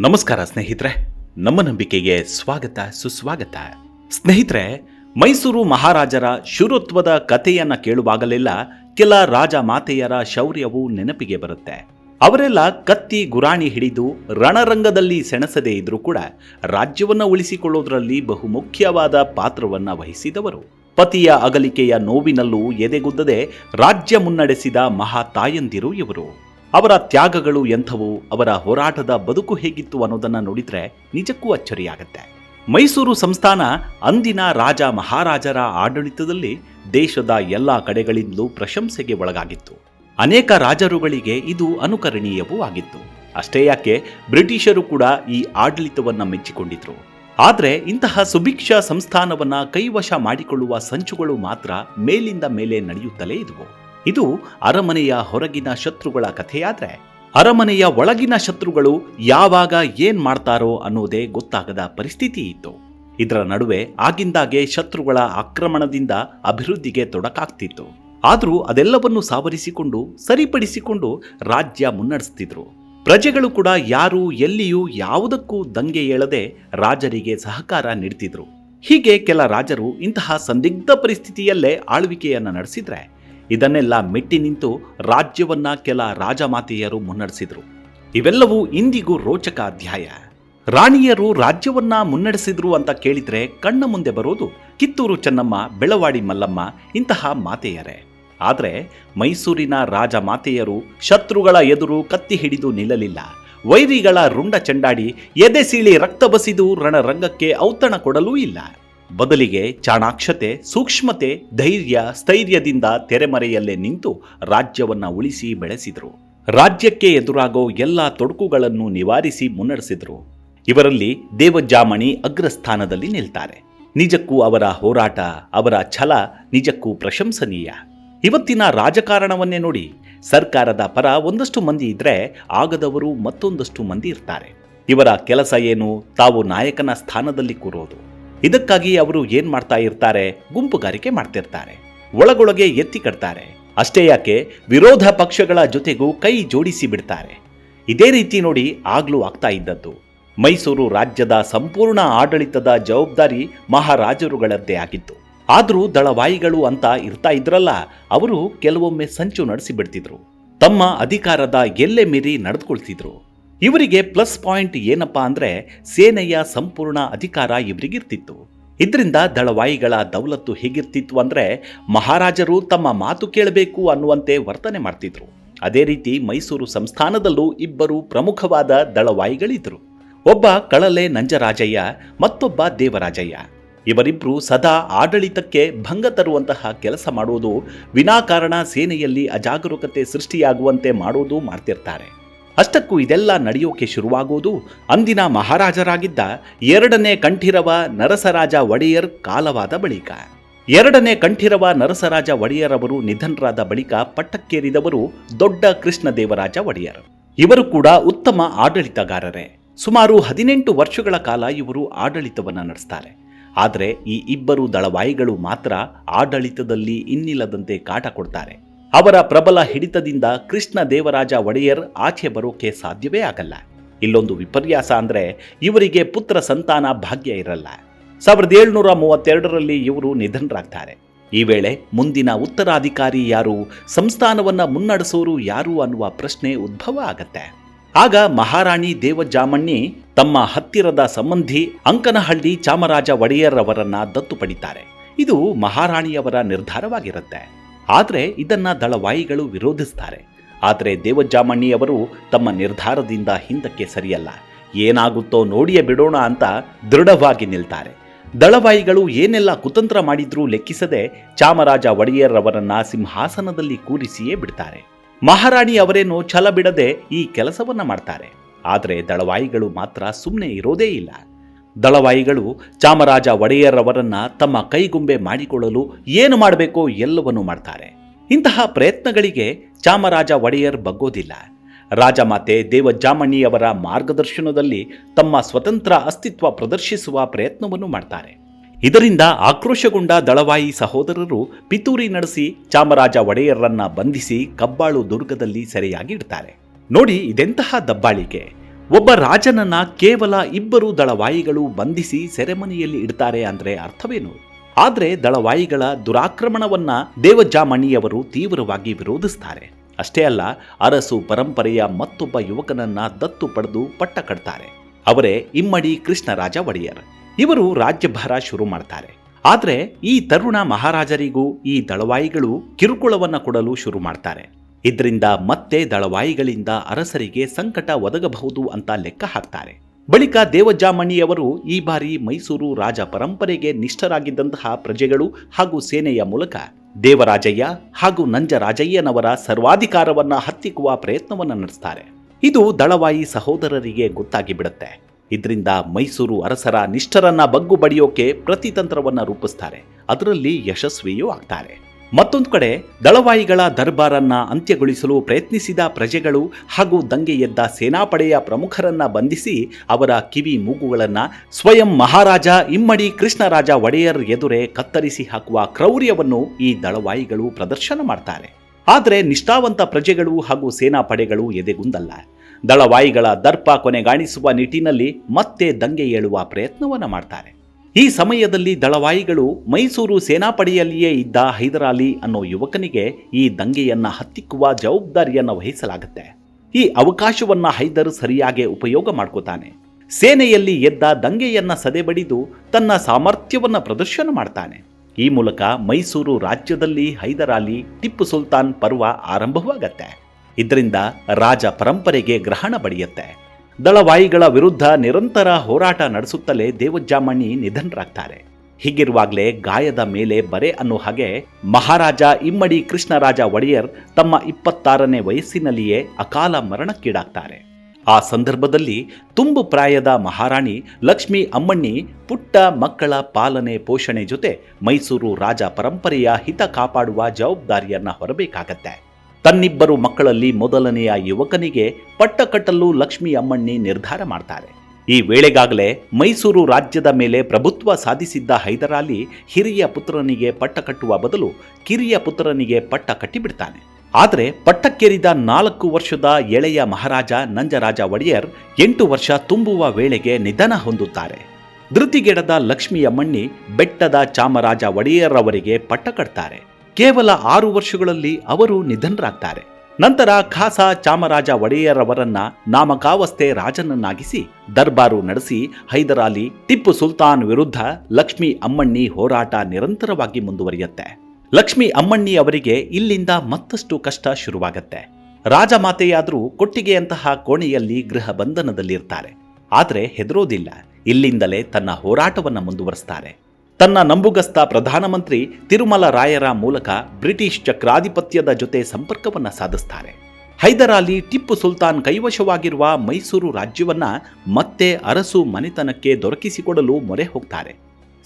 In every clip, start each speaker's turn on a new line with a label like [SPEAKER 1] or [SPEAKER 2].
[SPEAKER 1] ನಮಸ್ಕಾರ ಸ್ನೇಹಿತರೆ, ನಮ್ಮ ನಂಬಿಕೆಗೆ ಸ್ವಾಗತ, ಸುಸ್ವಾಗತ. ಸ್ನೇಹಿತರೆ, ಮೈಸೂರು ಮಹಾರಾಜರ ಶುರುತ್ವದ ಕಥೆಯನ್ನ ಕೇಳುವಾಗಲೆಲ್ಲ ಕೆಲ ರಾಜ ಮಾತೆಯರ ಶೌರ್ಯವು ನೆನಪಿಗೆ ಬರುತ್ತೆ. ಅವರೆಲ್ಲ ಕತ್ತಿ ಗುರಾಣಿ ಹಿಡಿದು ರಣರಂಗದಲ್ಲಿ ಸೆಣಸದೇ ಇದ್ರೂ ಕೂಡ ರಾಜ್ಯವನ್ನ ಉಳಿಸಿಕೊಳ್ಳೋದ್ರಲ್ಲಿ ಬಹುಮುಖ್ಯವಾದ ಪಾತ್ರವನ್ನ ವಹಿಸಿದವರು. ಪತಿಯ ಅಗಲಿಕೆಯ ನೋವಿನಲ್ಲೂ ಎದೆಗುದ್ದದೆ ರಾಜ್ಯ ಮುನ್ನಡೆಸಿದ ಮಹಾತಾಯಂದಿರು ಇವರು. ಅವರ ತ್ಯಾಗಗಳು ಎಂಥವು, ಅವರ ಹೋರಾಟದ ಬದುಕು ಹೇಗಿತ್ತು ಅನ್ನೋದನ್ನ ನೋಡಿದ್ರೆ ನಿಜಕ್ಕೂ ಅಚ್ಚರಿಯಾಗತ್ತೆ. ಮೈಸೂರು ಸಂಸ್ಥಾನ ಅಂದಿನ ರಾಜ ಮಹಾರಾಜರ ಆಡಳಿತದಲ್ಲಿ ದೇಶದ ಎಲ್ಲ ಕಡೆಗಳಿಂದಲೂ ಪ್ರಶಂಸೆಗೆ ಒಳಗಾಗಿತ್ತು. ಅನೇಕ ರಾಜರುಗಳಿಗೆ ಇದು ಅನುಕರಣೀಯವೂ ಆಗಿತ್ತು. ಅಷ್ಟೇ ಯಾಕೆ, ಬ್ರಿಟಿಷರು ಕೂಡ ಈ ಆಡಳಿತವನ್ನ ಮೆಚ್ಚಿಕೊಂಡಿದ್ರು. ಆದರೆ ಇಂತಹ ಸುಭಿಕ್ಷ ಸಂಸ್ಥಾನವನ್ನ ಕೈವಶ ಮಾಡಿಕೊಳ್ಳುವ ಸಂಚುಗಳು ಮಾತ್ರ ಮೇಲಿಂದ ಮೇಲೆ ನಡೆಯುತ್ತಲೇ ಇದ್ವು. ಇದು ಅರಮನೆಯ ಹೊರಗಿನ ಶತ್ರುಗಳ ಕಥೆಯಾದ್ರೆ. ಅರಮನೆಯ ಒಳಗಿನ ಶತ್ರುಗಳು ಯಾವಾಗ ಏನ್ ಮಾಡ್ತಾರೋ ಅನ್ನೋದೇ ಗೊತ್ತಾಗದ ಪರಿಸ್ಥಿತಿ ಇತ್ತು. ಇದರ ನಡುವೆ ಆಗಿಂದಾಗೆ ಶತ್ರುಗಳ ಆಕ್ರಮಣದಿಂದ ಅಭಿವೃದ್ಧಿಗೆ ತೊಡಕಾಗ್ತಿತ್ತು. ಆದರೂ ಅದೆಲ್ಲವನ್ನು ಸಾವರಿಸಿಕೊಂಡು, ಸರಿಪಡಿಸಿಕೊಂಡು ರಾಜ್ಯ ಮುನ್ನಡೆಸ್ತಿದ್ರು. ಪ್ರಜೆಗಳು ಕೂಡ ಯಾರು ಎಲ್ಲಿಯೂ ಯಾವುದಕ್ಕೂ ದಂಗೆ ಏಳದೆ ರಾಜರಿಗೆ ಸಹಕಾರ ನೀಡ್ತಿದ್ರು. ಹೀಗೆ ಕೆಲ ರಾಜರು ಇಂತಹ ಸಂದಿಗ್ಧ ಪರಿಸ್ಥಿತಿಯಲ್ಲೇ ಆಳ್ವಿಕೆಯನ್ನ ನಡೆಸಿದ್ರೆ ಇದನ್ನೆಲ್ಲ ಮೆಟ್ಟಿ ನಿಂತು ರಾಜ್ಯವನ್ನ ಕೆಲ ರಾಜಮಾತೆಯರು ಮುನ್ನಡೆಸಿದ್ರು. ಇವೆಲ್ಲವೂ ಇಂದಿಗೂ ರೋಚಕ ಅಧ್ಯಾಯ. ರಾಣಿಯರು ರಾಜ್ಯವನ್ನ ಮುನ್ನಡೆಸಿದ್ರು ಅಂತ ಕೇಳಿದ್ರೆ ಕಣ್ಣ ಮುಂದೆ ಬರೋದು ಕಿತ್ತೂರು ಚೆನ್ನಮ್ಮ, ಬೆಳವಾಡಿ ಮಲ್ಲಮ್ಮ ಇಂತಹ ಮಾತೆಯರೇ. ಆದರೆ ಮೈಸೂರಿನ ರಾಜ ಮಾತೆಯರು ಶತ್ರುಗಳ ಎದುರು ಕತ್ತಿ ಹಿಡಿದು ನಿಲ್ಲಲಿಲ್ಲ. ವೈರಿಗಳ ರುಂಡ ಚೆಂಡಾಡಿ ಎದೆ ಸೀಳಿ ರಕ್ತ ಬಸಿದು ರಣರಂಗಕ್ಕೆ ಔತಣ ಕೊಡಲೂ ಇಲ್ಲ. ಬದಲಿಗೆ ಚಾಣಾಕ್ಷತೆ, ಸೂಕ್ಷ್ಮತೆ, ಧೈರ್ಯ, ಸ್ಥೈರ್ಯದಿಂದ ತೆರೆಮರೆಯಲ್ಲೇ ನಿಂತು ರಾಜ್ಯವನ್ನ ಉಳಿಸಿ ಬೆಳೆಸಿದ್ರು. ರಾಜ್ಯಕ್ಕೆ ಎದುರಾಗೋ ಎಲ್ಲ ತೊಡಕುಗಳನ್ನು ನಿವಾರಿಸಿ ಮುನ್ನಡೆಸಿದ್ರು. ಇವರಲ್ಲಿ ದೇವಜಾಮಣಿ ಅಗ್ರಸ್ಥಾನದಲ್ಲಿ ನಿಲ್ತಾರೆ. ನಿಜಕ್ಕೂ ಅವರ ಹೋರಾಟ, ಅವರ ಛಲ ನಿಜಕ್ಕೂ ಪ್ರಶಂಸನೀಯ. ಇವತ್ತಿನ ರಾಜಕಾರಣವನ್ನೇ ನೋಡಿ ಸರ್ಕಾರದ ಪರ ಒಂದಷ್ಟು ಮಂದಿ ಇದ್ರೆ ಆಗದವರು ಮತ್ತೊಂದಷ್ಟು ಮಂದಿ ಇರ್ತಾರೆ. ಇವರ ಕೆಲಸ ಏನು ತಾವು ನಾಯಕನ ಸ್ಥಾನದಲ್ಲಿ ಕೂರೋದು? ಇದಕ್ಕಾಗಿ ಅವರು ಏನ್ ಮಾಡ್ತಾ ಇರ್ತಾರೆ? ಗುಂಪುಗಾರಿಕೆ ಮಾಡ್ತಿರ್ತಾರೆ. ಒಳಗೊಳಗೆ ಎತ್ತಿ ಕಟ್ತಾರೆ. ಅಷ್ಟೇ ಯಾಕೆ? ವಿರೋಧ ಪಕ್ಷಗಳ ಜೊತೆಗೂ ಕೈ ಜೋಡಿಸಿ ಬಿಡ್ತಾರೆ. ಇದೇ ರೀತಿ ನೋಡಿ ಆಗ್ಲೂ ಆಗ್ತಾ ಇದ್ದದ್ದು. ಮೈಸೂರು ರಾಜ್ಯದ ಸಂಪೂರ್ಣ ಆಡಳಿತದ ಜವಾಬ್ದಾರಿ ಮಹಾರಾಜರುಗಳದ್ದೇ ಆಗಿತ್ತು. ಆದರೂ ದಳವಾಯಿಗಳು ಅಂತ ಇರ್ತಾ ಇದ್ರಲ್ಲ, ಅವರು ಕೆಲವೊಮ್ಮೆ ಸಂಚು ನಡೆಸಿ ಬಿಡ್ತಿದ್ರು ತಮ್ಮ ಅಧಿಕಾರದ ಎಲ್ಲೆ ಮೀರಿ ನಡೆದುಕೊಳ್ತಿದ್ರು. ಇವರಿಗೆ ಪ್ಲಸ್ ಪಾಯಿಂಟ್ ಏನಪ್ಪಾ ಅಂದ್ರೆ ಸೇನೆಯ ಸಂಪೂರ್ಣ ಅಧಿಕಾರ ಇವರಿಗಿರ್ತಿತ್ತು. ಇದರಿಂದ ದಳವಾಯಿಗಳ ದೌಲತ್ತು ಹೇಗಿರ್ತಿತ್ತು ಅಂದ್ರೆ ಮಹಾರಾಜರು ತಮ್ಮ ಮಾತು ಕೇಳಬೇಕು ಅನ್ನುವಂತೆ ವರ್ತನೆ ಮಾಡ್ತಿದ್ರು. ಅದೇ ರೀತಿ ಮೈಸೂರು ಸಂಸ್ಥಾನದಲ್ಲೂ ಇಬ್ಬರು ಪ್ರಮುಖವಾದ ದಳವಾಯಿಗಳಿದ್ರು. ಒಬ್ಬ ಕಳಲೆ ನಂಜರಾಜಯ್ಯ, ಮತ್ತೊಬ್ಬ ದೇವರಾಜಯ್ಯ. ಇವರಿಬ್ಬರು ಸದಾ ಆಡಳಿತಕ್ಕೆ ಭಂಗ ತರುವಂತಹ ಕೆಲಸ ಮಾಡುವುದು ವಿನಾಕಾರಣ ಸೇನೆಯಲ್ಲಿ ಅಜಾಗರೂಕತೆ ಸೃಷ್ಟಿಯಾಗುವಂತೆ ಮಾಡುವುದು ಮಾಡ್ತಿರ್ತಾರೆ. ಅಷ್ಟಕ್ಕೂ ಇದೆಲ್ಲ ನಡೆಯೋಕೆ ಶುರುವಾಗೋದು ಅಂದಿನ ಮಹಾರಾಜರಾಗಿದ್ದ ಎರಡನೇ ಕಂಠೀರವ ನರಸರಾಜ ಒಡೆಯರ್ ಕಾಲವಾದ ಬಳಿಕ. ಎರಡನೇ ಕಂಠಿರವ ನರಸರಾಜ ಒಡೆಯರ್ ಅವರು ನಿಧನರಾದ ಬಳಿಕ ಪಟ್ಟಕ್ಕೇರಿದವರು ದೊಡ್ಡ ಕೃಷ್ಣದೇವರಾಜ ಒಡೆಯರ್. ಇವರು ಕೂಡ ಉತ್ತಮ ಆಡಳಿತಗಾರರೇ. ಸುಮಾರು ಹದಿನೆಂಟು ವರ್ಷಗಳ ಕಾಲ ಇವರು ಆಡಳಿತವನ್ನು ನಡೆಸ್ತಾರೆ. ಆದರೆ ಈ ಇಬ್ಬರು ದಳವಾಯಿಗಳು ಮಾತ್ರ ಆಡಳಿತದಲ್ಲಿ ಇನ್ನಿಲ್ಲದಂತೆ ಕಾಟ ಕೊಡ್ತಾರೆ. ಅವರ ಪ್ರಬಲ ಹಿಡಿತದಿಂದ ಕೃಷ್ಣ ದೇವರಾಜ ಒಡೆಯರ್ ಆಚೆ ಬರೋಕೆ ಸಾಧ್ಯವೇ ಆಗಲ್ಲ. ಇಲ್ಲೊಂದು ವಿಪರ್ಯಾಸ ಅಂದ್ರೆ ಇವರಿಗೆ ಪುತ್ರ ಸಂತಾನ ಭಾಗ್ಯ ಇರಲ್ಲ. ಸಾವಿರದ ಏಳ್ನೂರ ಮೂವತ್ತೆರಡರಲ್ಲಿ ಇವರು ನಿಧನರಾಗ್ತಾರೆ. ಈ ವೇಳೆ ಮುಂದಿನ ಉತ್ತರಾಧಿಕಾರಿ ಯಾರು, ಸಂಸ್ಥಾನವನ್ನ ಮುನ್ನಡೆಸೋರು ಯಾರು ಅನ್ನುವ ಪ್ರಶ್ನೆ ಉದ್ಭವ ಆಗತ್ತೆ. ಆಗ ಮಹಾರಾಣಿ ದೇವಜಾಮಣ್ಣಿ ತಮ್ಮ ಹತ್ತಿರದ ಸಂಬಂಧಿ ಅಂಕನಹಳ್ಳಿ ಚಾಮರಾಜ ಒಡೆಯರ್ ಅವರನ್ನ ದತ್ತು ಪಡಿತಾರೆ. ಇದು ಮಹಾರಾಣಿಯವರ ನಿರ್ಧಾರವಾಗಿರುತ್ತೆ. ಆದರೆ ಇದನ್ನ ದಳವಾಯಿಗಳು ವಿರೋಧಿಸ್ತಾರೆ. ಆದರೆ ದೇವಜಾಮಣ್ಣಿಯವರು ತಮ್ಮ ನಿರ್ಧಾರದಿಂದ ಹಿಂದಕ್ಕೆ ಸರಿಯಲ್ಲ. ಏನಾಗುತ್ತೋ ನೋಡಿಯೇ ಬಿಡೋಣ ಅಂತ ದೃಢವಾಗಿ ನಿಲ್ತಾರೆ. ದಳವಾಯಿಗಳು ಏನೆಲ್ಲ ಕುತಂತ್ರ ಮಾಡಿದ್ರೂ ಲೆಕ್ಕಿಸದೆ ಚಾಮರಾಜ ಒಡೆಯರ್ ಅವರನ್ನ ಸಿಂಹಾಸನದಲ್ಲಿ ಕೂರಿಸಿಯೇ ಬಿಡ್ತಾರೆ. ಮಹಾರಾಣಿ ಅವರೇನು ಛಲ ಬಿಡದೆ ಈ ಕೆಲಸವನ್ನ ಮಾಡ್ತಾರೆ. ಆದರೆ ದಳವಾಯಿಗಳು ಮಾತ್ರ ಸುಮ್ಮನೆ ಇರೋದೇ ಇಲ್ಲ. ದಳವಾಯಿಗಳು ಚಾಮರಾಜ ಒಡೆಯರವರನ್ನು ತಮ್ಮ ಕೈಗುಂಬೆ ಮಾಡಿಕೊಳ್ಳಲು ಏನು ಮಾಡಬೇಕೋ ಎಲ್ಲವನ್ನೂ ಮಾಡ್ತಾರೆ. ಇಂತಹ ಪ್ರಯತ್ನಗಳಿಗೆ ಚಾಮರಾಜ ಒಡೆಯರ್ ಬಗ್ಗೋದಿಲ್ಲ. ರಾಜಮಾತೆ ದೇವಜಾಮಣ್ಣಿಯವರ ಮಾರ್ಗದರ್ಶನದಲ್ಲಿ ತಮ್ಮ ಸ್ವತಂತ್ರ ಅಸ್ತಿತ್ವ ಪ್ರದರ್ಶಿಸುವ ಪ್ರಯತ್ನವನ್ನು ಮಾಡ್ತಾರೆ. ಇದರಿಂದ ಆಕ್ರೋಶಗೊಂಡ ದಳವಾಯಿ ಸಹೋದರರು ಪಿತೂರಿ ನಡೆಸಿ ಚಾಮರಾಜ ಒಡೆಯರನ್ನ ಬಂಧಿಸಿ ಕಬ್ಬಾಳು ದುರ್ಗದಲ್ಲಿ ಸೆರೆಯಾಗಿ ಇಡ್ತಾರೆ ನೋಡಿ ಇದೆಂತಹ ದಬ್ಬಾಳಿಕೆ. ಒಬ್ಬ ರಾಜನನ್ನ ಕೇವಲ ಇಬ್ಬರು ದಳವಾಯಿಗಳು ಬಂಧಿಸಿ ಸೆರೆಮನಿಯಲ್ಲಿ ಇಡ್ತಾರೆ ಅಂದ್ರೆ ಅರ್ಥವೇನು? ಆದ್ರೆ ದಳವಾಯಿಗಳ ದುರಾಕ್ರಮಣವನ್ನ ದೇವಜಾಮಣಿಯವರು ತೀವ್ರವಾಗಿ ವಿರೋಧಿಸ್ತಾರೆ. ಅಷ್ಟೇ ಅಲ್ಲ, ಅರಸು ಪರಂಪರೆಯ ಮತ್ತೊಬ್ಬ ಯುವಕನನ್ನ ದತ್ತು ಪಡೆದು ಪಟ್ಟ ಕಟ್ತಾರೆ. ಅವರೇ ಇಮ್ಮಡಿ ಕೃಷ್ಣರಾಜ ಒಡೆಯರ್. ಇವರು ರಾಜ್ಯಭಾರ ಶುರು ಮಾಡ್ತಾರೆ. ಆದ್ರೆ ಈ ತರುಣ ಮಹಾರಾಜರಿಗೂ ಈ ದಳವಾಯಿಗಳು ಕಿರುಕುಳವನ್ನ ಕೊಡಲು ಶುರು ಮಾಡ್ತಾರೆ. ಇದರಿಂದ ಮತ್ತೆ ದಳವಾಯಿಗಳಿಂದ ಅರಸರಿಗೆ ಸಂಕಟ ಒದಗಬಹುದು ಅಂತ ಲೆಕ್ಕ ಹಾಕ್ತಾರೆ. ಬಳಿಕ ದೇವಜಾಮಣಿಯವರು ಈ ಬಾರಿ ಮೈಸೂರು ರಾಜ ಪರಂಪರೆಗೆ ನಿಷ್ಠರಾಗಿದ್ದಂತಹ ಪ್ರಜೆಗಳು ಹಾಗೂ ಸೇನೆಯ ಮೂಲಕ ದೇವರಾಜಯ್ಯ ಹಾಗೂ ನಂಜರಾಜಯ್ಯನವರ ಸರ್ವಾಧಿಕಾರವನ್ನ ಹತ್ತಿಕ್ಕುವ ಪ್ರಯತ್ನವನ್ನ ನಡೆಸ್ತಾರೆ. ಇದು ದಳವಾಯಿ ಸಹೋದರರಿಗೆ ಗೊತ್ತಾಗಿ ಬಿಡುತ್ತೆ. ಇದರಿಂದ ಮೈಸೂರು ಅರಸರ ನಿಷ್ಠರನ್ನ ಬಗ್ಗು ಬಡಿಯೋಕೆ ಪ್ರತಿತಂತ್ರವನ್ನು ರೂಪಿಸ್ತಾರೆ. ಅದರಲ್ಲಿ ಯಶಸ್ವಿಯೂ ಆಗ್ತಾರೆ. ಮತ್ತೊಂದು ಕಡೆ ದಳವಾಯಿಗಳ ದರ್ಬಾರನ್ನ ಅಂತ್ಯಗೊಳಿಸಲು ಪ್ರಯತ್ನಿಸಿದ ಪ್ರಜೆಗಳು ಹಾಗೂ ದಂಗೆ ಎದ್ದ ಸೇನಾಪಡೆಯ ಪ್ರಮುಖರನ್ನ ಬಂಧಿಸಿ ಅವರ ಕಿವಿ ಮೂಗುಗಳನ್ನ ಸ್ವಯಂ ಮಹಾರಾಜ ಇಮ್ಮಡಿ ಕೃಷ್ಣರಾಜ ಒಡೆಯರ್ ಎದುರೇ ಕತ್ತರಿಸಿ ಹಾಕುವ ಕ್ರೌರ್ಯವನ್ನು ಈ ದಳವಾಯಿಗಳು ಪ್ರದರ್ಶನ ಮಾಡ್ತಾರೆ. ಆದರೆ ನಿಷ್ಠಾವಂತ ಪ್ರಜೆಗಳು ಹಾಗೂ ಸೇನಾಪಡೆಗಳು ಎದೆಗುಂದಲ್ಲ. ದಳವಾಯಿಗಳ ದರ್ಪ ಕೊನೆಗಾಣಿಸುವ ನಿಟ್ಟಿನಲ್ಲಿ ಮತ್ತೆ ದಂಗೆ ಏಳುವ ಪ್ರಯತ್ನವನ್ನು ಮಾಡ್ತಾರೆ. ಈ ಸಮಯದಲ್ಲಿ ದಳವಾಯಿಗಳು ಮೈಸೂರು ಸೇನಾಪಡೆಯಲ್ಲಿಯೇ ಇದ್ದ ಹೈದರಾಲಿ ಅನ್ನೋ ಯುವಕನಿಗೆ ಈ ದಂಗೆಯನ್ನ ಹತ್ತಿಕ್ಕುವ ಜವಾಬ್ದಾರಿಯನ್ನು ವಹಿಸಲಾಗುತ್ತೆ. ಈ ಅವಕಾಶವನ್ನ ಹೈದರ್ ಸರಿಯಾಗಿ ಉಪಯೋಗ ಮಾಡ್ಕೋತಾನೆ. ಸೇನೆಯಲ್ಲಿ ಎದ್ದ ದಂಗೆಯನ್ನ ಸದೆಬಡಿದು ತನ್ನ ಸಾಮರ್ಥ್ಯವನ್ನ ಪ್ರದರ್ಶನ ಮಾಡ್ತಾನೆ. ಈ ಮೂಲಕ ಮೈಸೂರು ರಾಜ್ಯದಲ್ಲಿ ಹೈದರಾಲಿ ಟಿಪ್ಪು ಸುಲ್ತಾನ್ ಪರ್ವ ಆರಂಭವಾಗತ್ತೆ. ಇದರಿಂದ ರಾಜ ಪರಂಪರೆಗೆ ಗ್ರಹಣ ಬಡಿಯುತ್ತೆ ದಳವಾಯಿಗಳ ವಿರುದ್ಧ ನಿರಂತರ ಹೋರಾಟ ನಡೆಸುತ್ತಲೇ ದೇವಜ್ಜಾಮಣಿ ನಿಧನರಾಗ್ತಾರೆ. ಹೀಗಿರುವಾಗಲೇ ಗಾಯದ ಮೇಲೆ ಬರೆ ಅನ್ನೋ ಹಾಗೆ ಮಹಾರಾಜ ಇಮ್ಮಡಿ ಕೃಷ್ಣರಾಜ ಒಡೆಯರ್ ತಮ್ಮ ಇಪ್ಪತ್ತಾರನೇ ವಯಸ್ಸಿನಲ್ಲಿಯೇ ಅಕಾಲ ಮರಣಕ್ಕೀಡಾಗ್ತಾರೆ. ಆ ಸಂದರ್ಭದಲ್ಲಿ ತುಂಬು ಪ್ರಾಯದ ಮಹಾರಾಣಿ ಲಕ್ಷ್ಮಿ ಅಮ್ಮಣ್ಣಿ ಪುಟ್ಟ ಮಕ್ಕಳ ಪಾಲನೆ ಪೋಷಣೆ ಜೊತೆ ಮೈಸೂರು ರಾಜ ಪರಂಪರೆಯ ಹಿತ ಕಾಪಾಡುವ ಜವಾಬ್ದಾರಿಯನ್ನ ಹೊರಬೇಕಾಗತ್ತೆ. ತನ್ನಿಬ್ಬರು ಮಕ್ಕಳಲ್ಲಿ ಮೊದಲನೆಯ ಯುವಕನಿಗೆ ಪಟ್ಟ ಕಟ್ಟಲು ಲಕ್ಷ್ಮೀ ಅಮ್ಮಣ್ಣಿ ನಿರ್ಧಾರ ಮಾಡ್ತಾರೆ. ಈ ವೇಳೆಗಾಗಲೇ ಮೈಸೂರು ರಾಜ್ಯದ ಮೇಲೆ ಪ್ರಭುತ್ವ ಸಾಧಿಸಿದ್ದ ಹೈದರಾಲಿ ಹಿರಿಯ ಪುತ್ರನಿಗೆ ಪಟ್ಟ ಕಟ್ಟುವ ಬದಲು ಕಿರಿಯ ಪುತ್ರನಿಗೆ ಪಟ್ಟ ಕಟ್ಟಿಬಿಡ್ತಾನೆ. ಆದರೆ ಪಟ್ಟಕ್ಕೇರಿದ ನಾಲ್ಕು ವರ್ಷದ ಎಳೆಯ ಮಹಾರಾಜ ನಂಜರಾಜ ಒಡೆಯರ್ ಎಂಟು ವರ್ಷ ತುಂಬುವ ವೇಳೆಗೆ ನಿಧನ ಹೊಂದುತ್ತಾರೆ. ಧೃತಿಗೆಡದ ಲಕ್ಷ್ಮಿಯ ಮಣ್ಣಿ ಬೆಟ್ಟದ ಚಾಮರಾಜ ಒಡೆಯರ್ ಅವರಿಗೆ ಪಟ್ಟ ಕಟ್ತಾರೆ. ಕೇವಲ ಆರು ವರ್ಷಗಳಲ್ಲಿ ಅವರು ನಿಧನರಾಗ್ತಾರೆ. ನಂತರ ಖಾಸಾ ಚಾಮರಾಜ ಒಡೆಯರವರನ್ನ ನಾಮಕಾವಸ್ಥೆ ರಾಜನನ್ನಾಗಿಸಿ ದರ್ಬಾರು ನಡೆಸಿ ಹೈದರಾಲಿ ಟಿಪ್ಪು ಸುಲ್ತಾನ್ ವಿರುದ್ಧ ಲಕ್ಷ್ಮಿ ಅಮ್ಮಣ್ಣಿ ಹೋರಾಟ ನಿರಂತರವಾಗಿ ಮುಂದುವರಿಯುತ್ತೆ. ಲಕ್ಷ್ಮಿ ಅಮ್ಮಣ್ಣಿ ಅವರಿಗೆ ಇಲ್ಲಿಂದ ಮತ್ತಷ್ಟು ಕಷ್ಟ ಶುರುವಾಗತ್ತೆ. ರಾಜಮಾತೆಯಾದರೂ ಕೊಟ್ಟಿಗೆಯಂತಹ ಕೋಣೆಯಲ್ಲಿ ಗೃಹ ಬಂಧನದಲ್ಲಿರ್ತಾರೆ. ಆದರೆ ಹೆದರೋದಿಲ್ಲ. ಇಲ್ಲಿಂದಲೇ ತನ್ನ ಹೋರಾಟವನ್ನು ಮುಂದುವರಿಸ್ತಾರೆ. ತನ್ನ ನಂಬುಗಸ್ತ ಪ್ರಧಾನಮಂತ್ರಿ ತಿರುಮಲ ರಾಯರ ಮೂಲಕ ಬ್ರಿಟಿಷ್ ಚಕ್ರಾಧಿಪತ್ಯದ ಜೊತೆ ಸಂಪರ್ಕವನ್ನು ಸಾಧಿಸ್ತಾರೆ. ಹೈದರಾಲಿ ಟಿಪ್ಪು ಸುಲ್ತಾನ್ ಕೈವಶವಾಗಿರುವ ಮೈಸೂರು ರಾಜ್ಯವನ್ನ ಮತ್ತೆ ಅರಸು ಮನೆತನಕ್ಕೆ ದೊರಕಿಸಿಕೊಡಲು ಮೊರೆ ಹೋಗ್ತಾರೆ.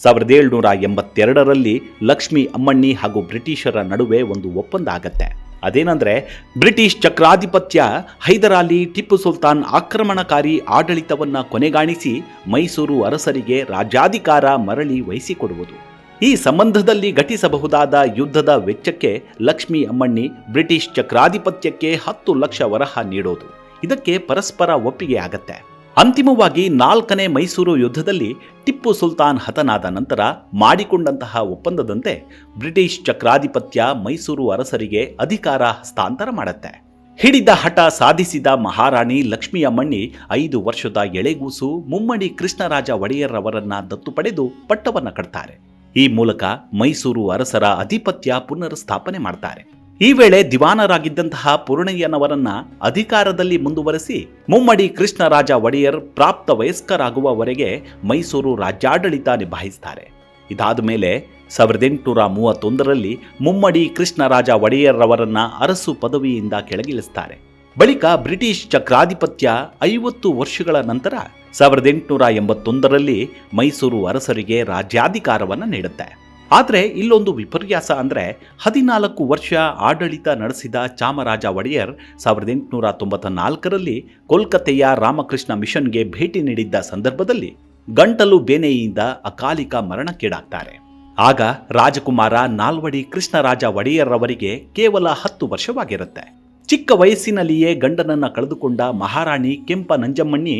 [SPEAKER 1] ಸಾವಿರದ ಏಳುನೂರ ಎಂಬತ್ತೆರಡರಲ್ಲಿ ಲಕ್ಷ್ಮಿ ಅಮ್ಮಣ್ಣಿ ಹಾಗೂ ಬ್ರಿಟಿಷರ ನಡುವೆ ಒಂದು ಒಪ್ಪಂದ ಆಗತ್ತೆ. ಅದೇನಂದ್ರೆ ಬ್ರಿಟಿಷ್ ಚಕ್ರಾಧಿಪತ್ಯ ಹೈದರಾಲಿ ಟಿಪ್ಪು ಸುಲ್ತಾನ್ ಆಕ್ರಮಣಕಾರಿ ಆಡಳಿತವನ್ನ ಕೊನೆಗಾಣಿಸಿ ಮೈಸೂರು ಅರಸರಿಗೆ ರಾಜ್ಯಾಧಿಕಾರ ಮರಳಿ ವಹಿಸಿಕೊಡುವುದು. ಈ ಸಂಬಂಧದಲ್ಲಿ ಘಟಿಸಬಹುದಾದ ಯುದ್ಧದ ವೆಚ್ಚಕ್ಕೆ ಲಕ್ಷ್ಮಿ ಅಮ್ಮಣ್ಣಿ ಬ್ರಿಟಿಷ್ ಚಕ್ರಾಧಿಪತ್ಯಕ್ಕೆ ಹತ್ತು ಲಕ್ಷ ವರಹ ನೀಡೋದು. ಇದಕ್ಕೆ ಪರಸ್ಪರ ಒಪ್ಪಿಗೆ ಆಗತ್ತೆ. ಅಂತಿಮವಾಗಿ ನಾಲ್ಕನೇ ಮೈಸೂರು ಯುದ್ಧದಲ್ಲಿ ಟಿಪ್ಪು ಸುಲ್ತಾನ್ ಹತನಾದ ನಂತರ ಮಾಡಿಕೊಂಡಂತಹ ಒಪ್ಪಂದದಂತೆ ಬ್ರಿಟಿಷ್ ಚಕ್ರಾಧಿಪತ್ಯ ಮೈಸೂರು ಅರಸರಿಗೆ ಅಧಿಕಾರ ಹಸ್ತಾಂತರ ಮಾಡುತ್ತೆ. ಹಿಡಿದ ಹಠ ಸಾಧಿಸಿದ ಮಹಾರಾಣಿ ಲಕ್ಷ್ಮಿಯ ಮಣ್ಣಿ ಐದು ವರ್ಷದ ಎಳೆಗೂಸು ಮುಮ್ಮಡಿ ಕೃಷ್ಣರಾಜ ಒಡೆಯರ್ ಅವರನ್ನ ದತ್ತು ಪಡೆದು ಪಟ್ಟವನ್ನ ಕಟ್ತಾರೆ. ಈ ಮೂಲಕ ಮೈಸೂರು ಅರಸರ ಅಧಿಪತ್ಯ ಪುನರ್ ಸ್ಥಾಪನೆ ಮಾಡ್ತಾರೆ. ಈ ವೇಳೆ ದಿವಾನರಾಗಿದ್ದಂತಹ ಪೂರ್ಣಯ್ಯನವರನ್ನ ಅಧಿಕಾರದಲ್ಲಿ ಮುಂದುವರೆಸಿ ಮುಮ್ಮಡಿ ಕೃಷ್ಣರಾಜ ಒಡೆಯರ್ ಪ್ರಾಪ್ತ ವಯಸ್ಕರಾಗುವವರೆಗೆ ಮೈಸೂರು ರಾಜ್ಯಾಡಳಿತ ನಿಭಾಯಿಸ್ತಾರೆ. ಇದಾದ ಮೇಲೆ ಸಾವಿರದ ಎಂಟುನೂರ ಮೂವತ್ತೊಂದರಲ್ಲಿ ಮುಮ್ಮಡಿ ಕೃಷ್ಣರಾಜ ಒಡೆಯರ್ರವರನ್ನ ಅರಸು ಪದವಿಯಿಂದ ಕೆಳಗಿಳಿಸ್ತಾರೆ. ಬಳಿಕ ಬ್ರಿಟಿಷ್ ಚಕ್ರಾಧಿಪತ್ಯ ಐವತ್ತು ವರ್ಷಗಳ ನಂತರ ಸಾವಿರದ ಎಂಟುನೂರ ಎಂಬತ್ತೊಂದರಲ್ಲಿ ಮೈಸೂರು ಅರಸರಿಗೆ ರಾಜ್ಯಾಧಿಕಾರವನ್ನು ನೀಡುತ್ತೆ. ಆದರೆ ಇಲ್ಲೊಂದು ವಿಪರ್ಯಾಸ ಅಂದರೆ ಹದಿನಾಲ್ಕು ವರ್ಷ ಆಡಳಿತ ನಡೆಸಿದ ಚಾಮರಾಜ ಒಡೆಯರ್ ಸಾವಿರದ ಎಂಟುನೂರ ತೊಂಬತ್ತ ನಾಲ್ಕರಲ್ಲಿ ಕೋಲ್ಕತೆಯ ರಾಮಕೃಷ್ಣ ಮಿಷನ್ಗೆ ಭೇಟಿ ನೀಡಿದ್ದ ಸಂದರ್ಭದಲ್ಲಿ ಗಂಟಲು ಬೇನೆಯಿಂದ ಅಕಾಲಿಕ ಮರಣಕ್ಕೀಡಾಗ್ತಾರೆ. ಆಗ ರಾಜಕುಮಾರ ನಾಲ್ವಡಿ ಕೃಷ್ಣರಾಜ ಒಡೆಯರ್ ಅವರಿಗೆ ಕೇವಲ ಹತ್ತು ವರ್ಷವಾಗಿರುತ್ತೆ. ಚಿಕ್ಕ ವಯಸ್ಸಿನಲ್ಲಿಯೇ ಗಂಡನನ್ನು ಕಳೆದುಕೊಂಡ ಮಹಾರಾಣಿ ಕೆಂಪ ನಂಜಮ್ಮಣ್ಣಿ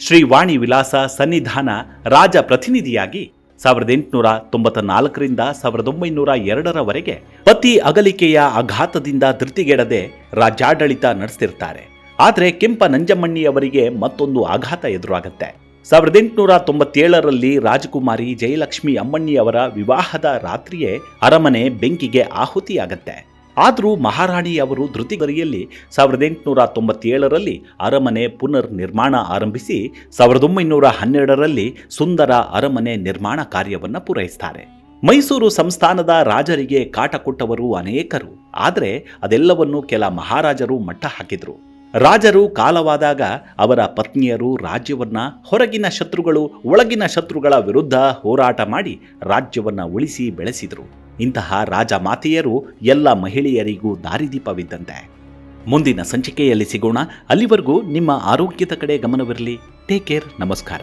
[SPEAKER 1] ಶ್ರೀ ವಾಣಿ ವಿಲಾಸ ಸನ್ನಿಧಾನ ರಾಜ ಪ್ರತಿನಿಧಿಯಾಗಿ ಸಾವಿರದ ಎಂಟುನೂರ ತೊಂಬತ್ತ ನಾಲ್ಕರಿಂದ ಸಾವಿರದ ಒಂಬೈನೂರ ಎರಡರವರೆಗೆ ಪತಿ ಅಗಲಿಕೆಯ ಆಘಾತದಿಂದ ಧೃತಿಗೆಡದೆ ರಾಜ್ಯಾಡಳಿತ ನಡೆಸ್ತಿರ್ತಾರೆ. ಆದರೆ ಕೆಂಪ ನಂಜಮ್ಮಣ್ಣಿ ಅವರಿಗೆ ಮತ್ತೊಂದು ಆಘಾತ ಎದುರಾಗುತ್ತೆ. ಸಾವಿರದ ಎಂಟುನೂರ ತೊಂಬತ್ತೇಳರಲ್ಲಿ ರಾಜಕುಮಾರಿ ಜಯಲಕ್ಷ್ಮಿ ಅಮ್ಮಣ್ಣಿಯವರ ವಿವಾಹದ ರಾತ್ರಿಯೇ ಅರಮನೆ ಬೆಂಕಿಗೆ ಆಹುತಿಯಾಗತ್ತೆ. ಆದರೂ ಮಹಾರಾಣಿ ಅವರು ಧೃತಿಗರಿಯಲ್ಲಿ ಸಾವಿರದ ಎಂಟುನೂರ ತೊಂಬತ್ತೇಳರಲ್ಲಿ ಅರಮನೆ ಪುನರ್ ನಿರ್ಮಾಣ ಆರಂಭಿಸಿ ಸಾವಿರದ ಒಂಬೈನೂರ ಹನ್ನೆರಡರಲ್ಲಿ ಸುಂದರ ಅರಮನೆ ನಿರ್ಮಾಣ ಕಾರ್ಯವನ್ನು ಪೂರೈಸ್ತಾರೆ. ಮೈಸೂರು ಸಂಸ್ಥಾನದ ರಾಜರಿಗೆ ಕಾಟ ಕೊಟ್ಟವರು ಅನೇಕರು, ಆದರೆ ಅದೆಲ್ಲವನ್ನು ಕೆಲ ಮಹಾರಾಜರು ಮಟ್ಟ ಹಾಕಿದ್ರು. ರಾಜರು ಕಾಲವಾದಾಗ ಅವರ ಪತ್ನಿಯರು ರಾಜ್ಯವನ್ನ, ಹೊರಗಿನ ಶತ್ರುಗಳು, ಒಳಗಿನ ಶತ್ರುಗಳ ವಿರುದ್ಧ ಹೋರಾಟ ಮಾಡಿ ರಾಜ್ಯವನ್ನ ಉಳಿಸಿ ಬೆಳೆಸಿದರು. ಇಂತಹ ರಾಜ ಮಾತೆಯರು ಎಲ್ಲ ಮಹಿಳೆಯರಿಗೂ ದಾರಿದೀಪವಿದ್ದಂತೆ. ಮುಂದಿನ ಸಂಚಿಕೆಯಲ್ಲಿ ಸಿಗೋಣ. ಅಲ್ಲಿವರೆಗೂ ನಿಮ್ಮ ಆರೋಗ್ಯದ ಕಡೆ ಗಮನವಿರಲಿ. ಟೇಕ್ ಕೇರ್ ನಮಸ್ಕಾರ.